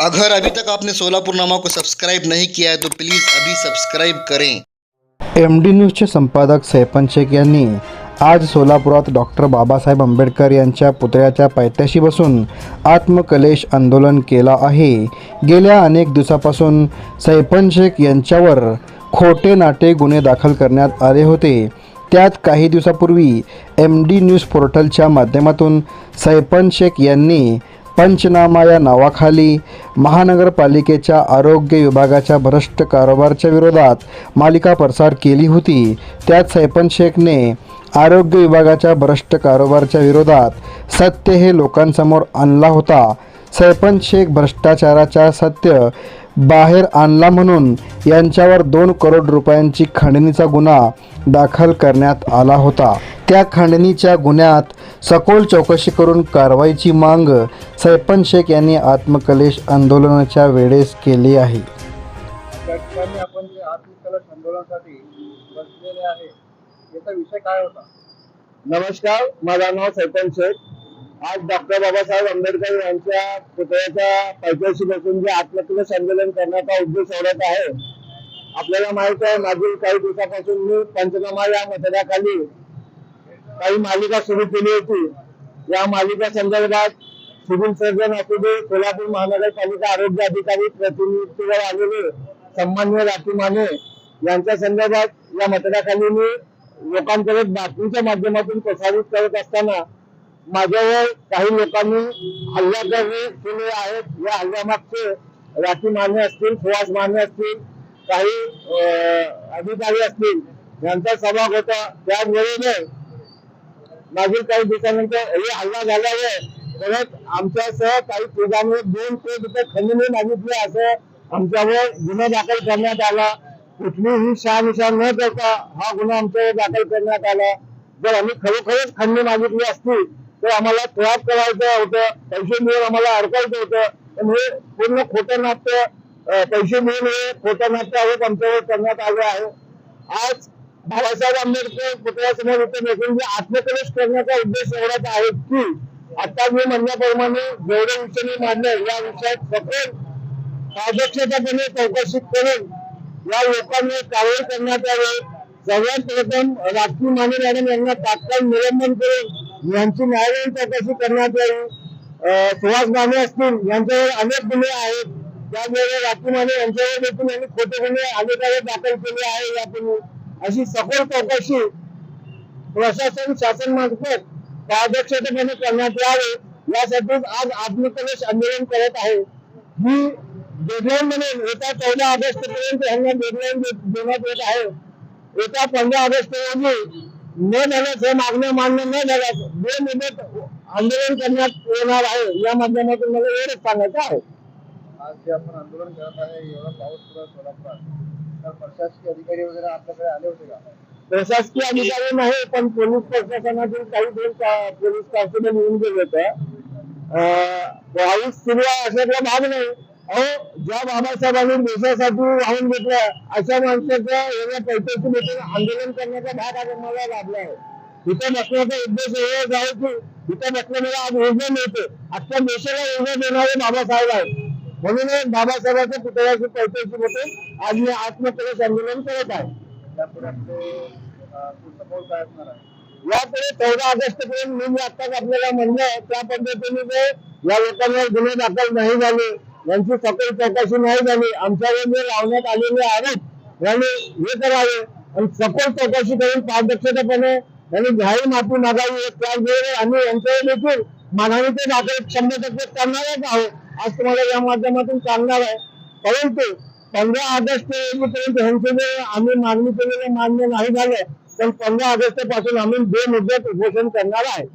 अगर अभी तक आपने सोलापुर नामा को सब्सक्राइब नहीं किया है तो प्लीज़ अभी सब्सक्राइब करें। एम डी न्यूजचे संपादक सैपन शेख यांनी आज सोलापुरात डॉक्टर बाबासाहेब आंबेडकर यांच्या पुतळ्याच्या पायथ्याशी बसून आत्मकलेश आंदोलन केला आहे. गेल्या अनेक दिवसापासून सैपन शेख यांच्यावर खोटे नाटे गुन्हे दाखल करण्यात आले होते. त्यात काही दिवसापूर्वी एम डी न्यूज पोर्टलच्या माध्यमातून सैपन शेख यांनी पंचनामा या नावाखाली महानगरपालिकेच्या आरोग्य विभागाच्या भ्रष्ट कारोबारच्या विरोधात मालिका प्रसार केली होती. त्यात सैपन शेखने आरोग्य विभागाच्या भ्रष्ट कारोबारच्या विरोधात सत्य हे लोकांसमोर आणला होता. सैपन शेख भ्रष्टाचाराच्या सत्य बाहेर आणला म्हणून यांच्यावर दोन करोड रुपयांची खंडणीचा गुन्हा दाखल करण्यात आला होता. त्या खंडणीच्या गुन्ह्यात सखोल चौकशी करून कारवाईची मांग सैपन शेख यांनी आत्मकलेश आंदोलनाच्या वेळेस केली आहे. त्या ठिकाणी आपण जे आत्मकलश आंदोलनासाठी बसलेले आहे याचा विषय काय होता? नमस्कार माझं नाव सैपन शेख. आज डॉक्टर बाबासाहेब आंबेडकर यांच्या पुतळ्याच्या पैशाशी बसून जे आत्मकलश आंदोलन करण्याचा उद्देश एवढाच आहे आपल्याला माहीत आहे मागील काही दिवसापासून मी पंचनामा या मतदाखाली काही मालिका सुरू केली होती. या मालिका संदर्भात सिव्हिल सर्जन असू दे महानगरपालिका आरोग्य अधिकारी प्रतिनिधीवर आलेले सन्मान्य राखी माने यांच्या संदर्भात या मतदाखाली मी लोकांकडे बातमीच्या माध्यमातून प्रसारित करत असताना माझ्यावर काही लोकांनी हल्ला करणे केले आहेत या हल्ल्यामागचे राखी माने असतील सुहास माने असतील काही अधिकारी असतील यांचा सहभाग होता. त्यामुळे मागील काही दिवसानंतर हे हल्ला झाल्यावर परत आमच्यासह काही तिघांनी दोन कोटी रुपये खंडणी मागितली असं आमच्यावर गुन्हा दाखल करण्यात आला. कुठलीही शहानिशा न करता हा गुन्हा आमच्यावर दाखल करण्यात आला. जर आम्ही खरोखरच खंडणी मागितली असती तर आम्हाला ट्रॅप करायचं होतं पैसे मिळून आम्हाला अडकायचं होतं. पण हे पूर्ण खोटं नाट्य पैसे मिळून हे खोटं नाट्य आरोप आमच्यावर करण्यात आले आहे. आज बाबासाहेब आंबेडकर पुतळ्यासमोर इथे बसून जे करण्याचा उद्देश एवढाच आहे की आता मी म्हणण्याप्रमाणे जेवढे विषय मी मांडले या विषयात सखोल पारदर्शकपणे चौकशी करून या लोकांनी कारवाई करण्यात यावी. सगळ्यात प्रथम राजकीय माने मॅडम यांना तात्काळ निलंबन करून यांची न्यायालयीन चौकशी करण्यात यावी. अं, सुहास माने असतील यांच्यावर अनेक गुन्हे आहेत. त्यामुळे राजकीय माने यांच्यावर देखील यांनी खोटे गुन्हे अधिकारी दाखल केले आहे यापूर्वी. अशी सखोल चौकशी प्रशासन शासन मार्फत पारदर्शकपणे करण्यात यावे यासाठी आज आत्मप्रवेश आंदोलन करत आहे. ही डेडलाईन म्हणून येत्या चौदा ऑगस्ट पर्यंत यांना डेडलाईन देण्यात येत आहे. येत्या पंधरा ऑगस्ट रोजी न झाल्यास हे मागण्या मान्य न झाल्यास दोन मुदत आंदोलन करण्यात येणार आहे या माध्यमातून मला एवढंच सांगायचं आहे. आज जे आपण आंदोलन करत आहे एवढा पाऊस सुरू सोलापुरात. तर प्रशासकीय अधिकारी वगैरे आपल्याकडे आले होते का? प्रशासकीय अधिकारी नाही पण पोलीस प्रशासनातील काही दोन पोलीस कॉन्स्टेबल येऊन गेले होते. पाऊस सुरू आहे अशातला भाग नाही. अहो ज्या बाबासाहेबांनी देशासाठी वाहून घेतलं अशा माणसाच्या एवढ्या पैशाची भेटून आंदोलन करण्याचा भाग आज मला लाभला आहे. इथं बसण्याचा उद्देश एवढाच आहे की इथं बसल्यामुळे आज योजना मिळते. आजच्या देशाला योजना देणारे बाबासाहेब आहेत. म्हणून बाबासाहेबांच्या पुतळ्याची पैशाची भेटून आज मी आत्मकलेश आंदोलन करत आहे. यापुढे चौदा ऑगस्ट पर्यंत मी आताच आपल्याला म्हणलं त्या पद्धतीने जे या लोकांवर गुन्हे दाखल नाही झाले यांची सखोल चौकशी नाही झाली आमच्यावर जे लावण्यात आलेले आरोप यांनी हे करावे. आणि सखोल चौकशी करून पारदर्शकपणे यांनी जाहीर माफी मागावी त्याचबरोबर आम्ही यांच्यावर देखील मानहानीचे दाखल शंभर टक्के करणारच आहोत. आज तुम्हाला या माध्यमातून सांगणार आहे. परंतु पंधरा ऑगस्ट पर्यंत ह्यांचे जे आम्ही मागणी केलेले मान्य नाही झाले पण पंधरा ऑगस्टपासून आम्ही दोन मुद्दे उपोषण करणार आहे.